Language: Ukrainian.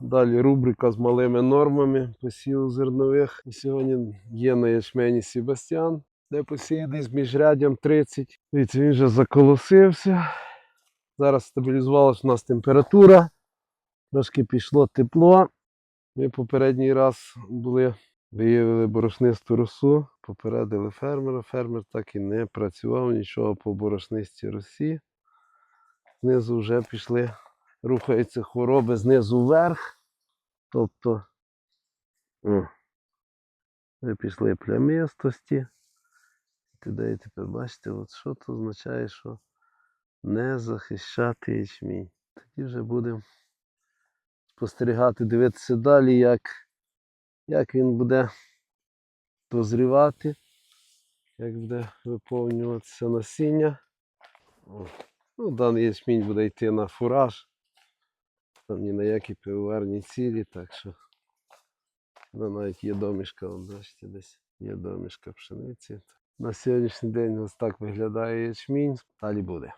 Далі рубрика з малими нормами посіву зернових. Сьогодні є на ячмені Себастьян, де посіяний з міжряддям 30. Дивіться, він вже заколосився. Зараз стабілізувалася у нас температура. Трошки пішло тепло. Ми попередній раз були, виявили борошнисту росу, попередили фермера. Фермер так і не працював нічого по борошнистій росі. Знизу вже пішли, рухаються хвороби знизу вверх. Тобто вже пішли плямистості. Туди тепер бачите, от що це означає, що не захищати ячмінь. Тоді вже будемо спостерігати, дивитися далі, як, як він буде дозрівати, як буде виповнюватися насіння. Ну, даний ячмінь буде йти на фураж. Там ні на які пивоварні цілі, так що ну, навіть є домішка, вон, бачите, десь є домішка пшениці. На сьогоднішній день ось так виглядає ячмінь, далі буде.